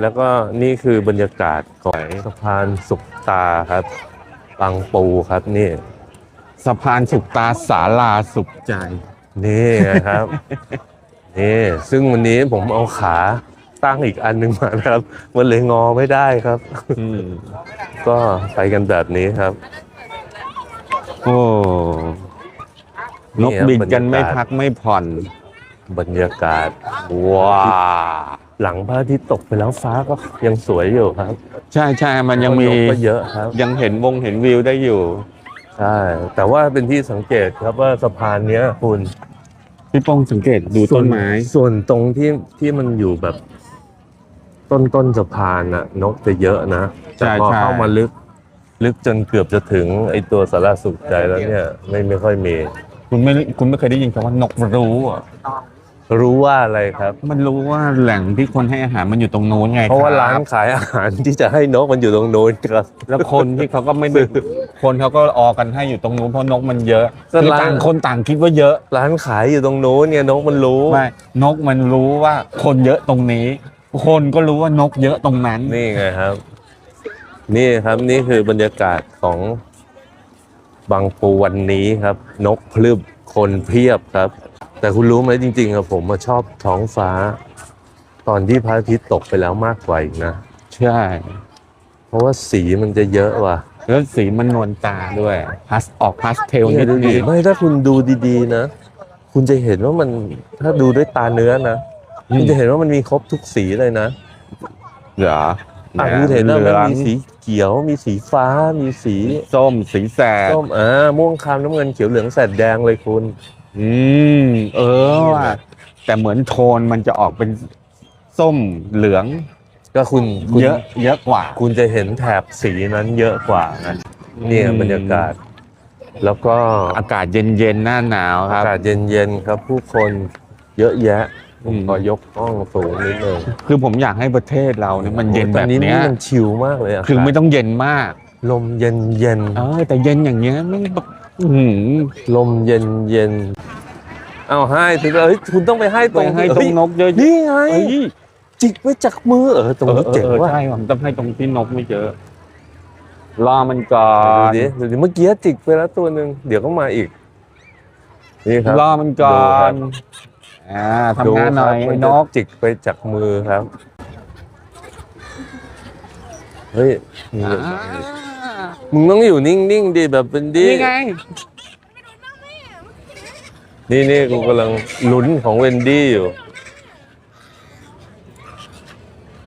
แล้วก็นี่คือบรรยากาศของสะพานสุขตาครับบางปูครับนี่สะพานสุขตาสาลาสุขใจ นี่นะครับ นี่ซึ่งวันนี้ผมเอาขาตั้งอีกอันหนึ่งมานะครับ มันเลยงอไม่ได้ครับอืมก็ไปกันแบบนี้ครับ โอ้นกบินกันไม่พักไม่ผ่อน บรรยากาศ ว้า หลังพระอาทิตย์ตกไปแล้วฟ้าก็ยังสวยอยู่ครับใช่ใช่มันยังมีนกก็เยอะครับ ยังเห็นวงเห็นวิวได้อยู่ ใช่ แต่ว่าเป็นที่สังเกตครับว่าสะพานเนี้ยคุณพี่ป้องสังเกตดูต้นไม้ ส่วนตรงที่ที่มันอยู่แบบ ต้นต้นสะพานน่ะนกจะเยอะนะแต่ใช่พอใช่ เข้ามาลึก ลึกจนเกือบจะถึงไอตัวสาราสุขใจแล้วเนี่ย ไม่ไม่ค่อยมี คุณไม่คุณไม่เคยได้ยินคำว่านกรู้อะ รู้ว่าอะไรครับ มันรู้ว่าแหล่งที่คนให้อาหารมันอยู่ตรงนู้นไงเพราะว่าคบร้านขายอาหารที่จะให้นกมันอยู่ตรงโน้นครับ แล้วคนที่เขาก็ไม่ได้คนเขาก็ออกันให้อยู่ตรงนู้นเพราะนกมันเยอะก็คือร้านต่างคนต่างคิดว่าเยอะ ร้านขายอยู่ตรงโน้นเนี่ยนกมันรู้ไม่นกมันรู้ว่าคนเยอะตรงนี้ คนก็รู้ว่านกเยอะตรงนั้นนี่ไงครับ นี่ครับนี่คือบรรยากาศของบางปูวันนี้ครับ นกพลึบคนเพียบครับ แต่คุณรู้ไหมจริงๆอะผมมาชอบท้องฟ้า ตอนที่พระอาทิตย์ตกไปแล้วมากกว่าอีกนะ ใช่ เพราะว่าสีมันจะเยอะว่ะแล้วสีมันนวลตาด้วยพัสออกพาสเทลนิเนี่ยดดูนึดิงไม่ถ้าคุณดูดีๆนะ คุณจะเห็นว่ามันถ้าดูด้วยตาเนื้อนะคุณจะเห็นว่ามันมีครบทุกสีเลยนะเหรออะคุณเห็นว่าเหมันลืองมีสีเขียวมีสีฟ้ามีสีส้มสีแสดส้มอ่าม่วงคามน้ำเงินเขียวเหลืองแสดแดงเลยคุณ อืม เออว่ะแต่เหมือนโทนมันจะออกเป็นส้มเหลือง ก็คุณคุณเยอะ เยอะกว่า คุณจะเห็นแถบสีนั้นเยอะกว่านะเนี่ยอืมบรรยากาศ แล้วก็อากาศเย็นๆหน้าหนาวคอารับ กาศเย็นๆครับ ผู้คนเยอะแยะผมอืมขอยกห้องสูงนิดนึงคือผมอยากให้ประเทศเราเนี่ยมันเย็นโอ้แบตบนี้เนี้ยมันชิลมากเลยะคือไม่ต้องเย็นมาก ลมเย็นเย็น เออแต่เย็นอย่างเงี้ยไม่แบบอื้อหือ ลมเย็นเย็นเอาให้ถึงแล้วเอ้ยคุณต้องไปให้ตไปรงให้ตรเฮ้งยนกเยอะๆนี่ไงเอ้ยจิกไว้จากมือเออตรงเออนี้เออเจ๋งเออว่ะใช่ผมต้องให้ตรงที่นกไม่เจอรอมันก่อดูนดิดูดิเมื่อกี้จิกไปแล้วตัวหนึ่งเดี๋ยวก็มาอีกนี่ครับรอมันก่อดูครันบอ่าทำงานหน่อยดูครับไอ้มันนจะกจิกไปจากมือครับเฮ้ยอ่า มึงต้องอยู่นิ่งๆดิแบบเป็นดินี่ไง นี่นี่กูกำลังลุ้นของเวนดี้อยู่